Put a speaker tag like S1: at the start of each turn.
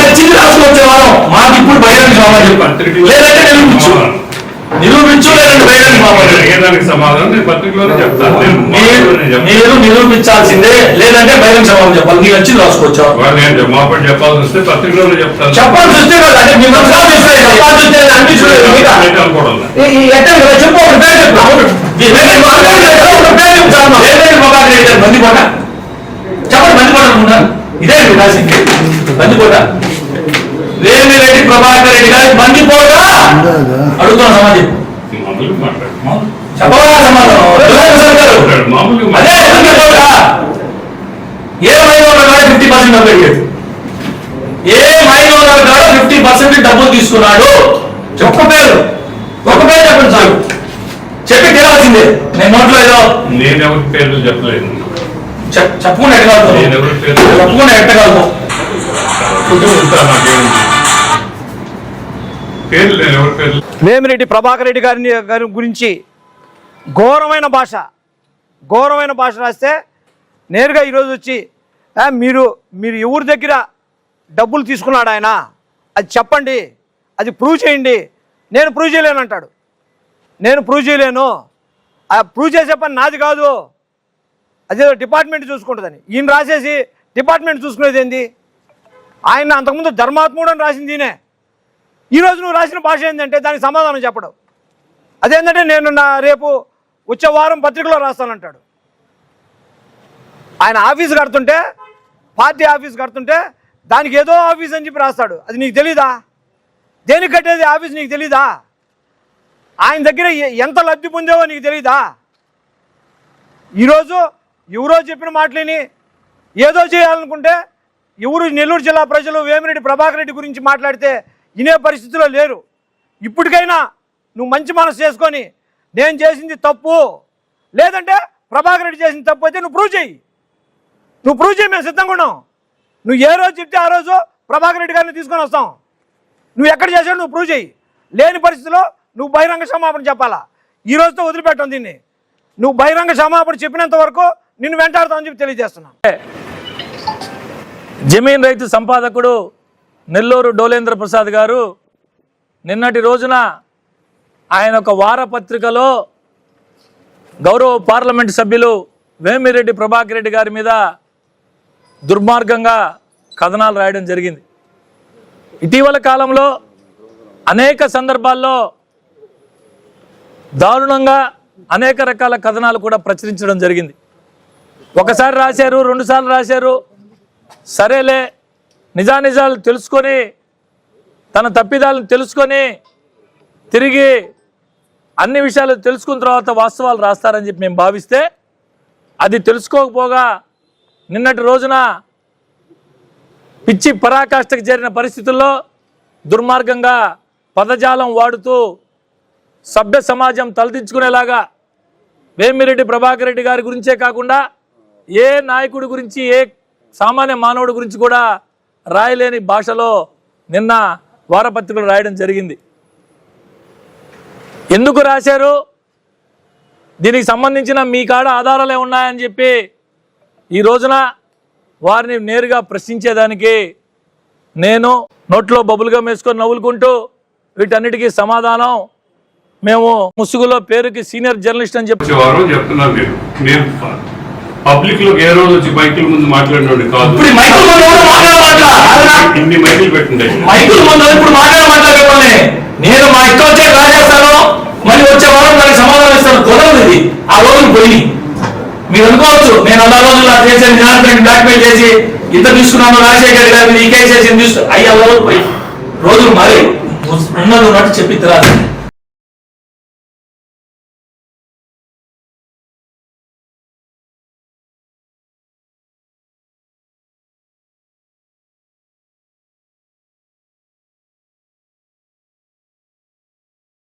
S1: నచ్చింది. మాకు ఇప్పుడు చెప్పండి లేదంటే నిరూపించు నిరూపించు లేదంటే సమాధానం
S2: అడిగేదానికి సమాధానం
S1: మీరు నిరూపించాల్సిందే లేదంటే బహిరంగ సమాధానం చెప్పాలి నీకు నచ్చింది
S2: మాపడి చెప్పాల్సి వస్తే పత్రికలోనే చెప్తాను
S1: చెప్పాల్సి వస్తే కదా అంటే మీ చెప్పాల్సి వస్తే అనిపించలేదు కదా చెప్పు ఒక పేరు చెప్పు ఈ వేరే మాట్లాడే కదా ఒక పేరు చెప్పు చాలు. బందిపోట చెప్పండి బందిపోట అనుకుంటా ఇదే మీ రాసింది బందిపోట వేమిరెడ్డి ప్రభాకర్ రెడ్డి గారి బందిపోట అడుగుతున్నా సమాజం. చెప్పవా సమాధానం గారు. అదే
S2: మాట్లాడు.
S1: ఎందుకు ఏ మైనోర్ కాడ ఫిఫ్టీ పర్సెంట్ డబ్బు పెట్టాడు. ఏ మైనోర్ కాడ ఫిఫ్టీ పర్సెంట్ డబ్బులు తీసుకున్నాడు. ఒక్క పేరు. ఒక్క పేరు చెప్పండి చాలు తీరాల్సిందే నేను నోట్లో ఏదో
S2: నేను ఎవరి పేర్లు చెప్పలేదు.
S1: చెప్పకుండా ఎట్టగలుగుతాను
S2: నేను ఎవరి
S1: చెప్పకుండా
S3: వేమిరెడ్డి ప్రభాకర్ రెడ్డి గారిని గారి గురించి ఘోరమైన భాష. ఘోరమైన భాష రాస్తే నేరుగా ఈరోజు వచ్చి "ఆ, మీరు మీరు ఎవరి దగ్గర డబ్బులు తీసుకున్నాడు ఆయన. అది చెప్పండి. అది ప్రూవ్ చేయండి. నేను ప్రూవ్ చేయలేను అంటాడు నేను ప్రూవ్ చేయలేను. ప్రూవ్ చేసే పని నాది కాదు. అదేదో డిపార్ట్మెంట్ చూసుకుంటుందని. ఈయన రాసేసి డిపార్ట్మెంట్ చూసుకునేది ఏంది? ఆయన అంతకుముందు ధర్మాత్ముడు అని రాసింది ఈయనే. ఈరోజు నువ్వు రాసిన భాష ఏంటంటే దానికి సమాధానం చెప్పడం. అదేంటంటే నేను నా రేపు వచ్చే వారం పత్రికలో రాస్తానంటాడు. ఆయన ఆఫీస్ కడుతుంటే పార్టీ ఆఫీస్ కడుతుంటే దానికి ఏదో ఆఫీస్ అని చెప్పి రాస్తాడు. అది నీకు తెలీదా? దేనికి కట్టేది ఆఫీస్ నీకు తెలీదా? ఆయన దగ్గర ఎంత లబ్ధి పొందేవో నీకు తెలీదా? ఈరోజు ఎవరో చెప్పిన మాటలేని ఏదో చేయాలనుకుంటే ఎవరు నెల్లూరు జిల్లా ప్రజలు వేమిరెడ్డి ప్రభాకర్ రెడ్డి గురించి మాట్లాడితే వినే పరిస్థితిలో లేరు. ఇప్పటికైనా నువ్వు మంచి మనసు చేసుకొని నేను చేసింది తప్పు లేదంటే ప్రభాకర్ రెడ్డి చేసిన తప్పు అయితే నువ్వు ప్రూవ్ చేయి. నువ్వు ప్రూవ్ చేయి మేము సిద్ధంగా ఉన్నాం. నువ్వు ఏ రోజు చెప్తే ఆ రోజు ప్రభాకర్ రెడ్డి గారిని తీసుకొని వస్తాం. నువ్వు ఎక్కడ చేసావు నువ్వు ప్రూవ్ చేయి. లేని పరిస్థితిలో నువ్వు బహిరంగ క్షమాపణ చెప్పాలా? ఈ రోజుతో వదిలిపెట్టాం దీన్ని. నువ్వు బహిరంగ క్షమాపణ చెప్పినంత వరకు నిన్ను వెంటాడుతామని చెప్పి తెలియజేస్తున్నా. జమీన్ రైతు సంపాదకుడు నెల్లూరు డోలేంద్ర ప్రసాద్ గారు నిన్నటి రోజున ఆయన ఒక వారపత్రికలో గౌరవ పార్లమెంట్ సభ్యులు వేమిరెడ్డి ప్రభాకర్ రెడ్డి గారి మీద దుర్మార్గంగా కథనాలు రాయడం జరిగింది. ఇటీవల కాలంలో అనేక సందర్భాల్లో దారుణంగా అనేక రకాల కథనాలు కూడా ప్రచురించడం జరిగింది. ఒకసారి రాశారు రెండుసార్లు రాశారు. సరేలే నిజానిజాలు తెలుసుకొని తన తప్పిదాలను తెలుసుకొని తిరిగి అన్ని విషయాలు తెలుసుకున్న తర్వాత వాస్తవాలు రాస్తారని చెప్పి మేము భావిస్తే అది తెలుసుకోకపోగా నిన్నటి రోజున పిచ్చి పరాకాష్ఠకు చేరిన పరిస్థితుల్లో దుర్మార్గంగా పదజాలం వాడుతూ సభ్య సమాజం తలదించుకునేలాగా వేమిరెడ్డి ప్రభాకర్ రెడ్డి గారి గురించే కాకుండా ఏ నాయకుడి గురించి ఏ సామాన్య మానవుడి గురించి కూడా రాయలేని భాషలో నిన్న వారపత్రికలు రాయడం జరిగింది. ఎందుకు రాశారు? దీనికి సంబంధించిన మీ కాడ ఆధారాలే ఉన్నాయని చెప్పి ఈ రోజున వారిని నేరుగా ప్రశ్నించేదానికి నేను నోట్లో బబుల్గా వేసుకొని నవ్వులుకుంటూ వీటన్నిటికీ సమాధానం మేము ముసుగులో పేరుకి సీనియర్ జర్నలిస్ట్ అని చెప్పి
S2: వచ్చేవారు చెప్తున్నాను నేను నేను పబ్లిక్లో ఏ రోజు వచ్చి మైకుల ముందు మాట్లాడినోడి కాదు.
S1: ఇప్పుడు ఈ మైకుల ముందు ఎవరు మాట్లాడమాట్లా
S2: ఇన్ని మైకులు పెట్టండి.
S1: మైకుల ముందు ఇప్పుడు మాట్లాడమాట్లా మిమ్మల్ని? నేను మా ఇష్టం వచ్చే రాజేస్తాను మళ్ళీ వచ్చే వారం దానికి సమాధానం ఇస్తాను. కుదరదు ఇది. ఆ రోజులు పోయి మీరు అనుకోవచ్చు నేను అలా రోజులు అలా చేశాను జనార్దన్ బ్లాక్ మెయిల్ చేసి ఇంత తీసుకున్నాను రాజశేఖర్ గారిని ఈ కేసు చేసి తీసుకు అయ్యా రోజులు పోయి రోజులు మరి ఉన్నది ఉన్నట్టు చెప్పి తిరాలి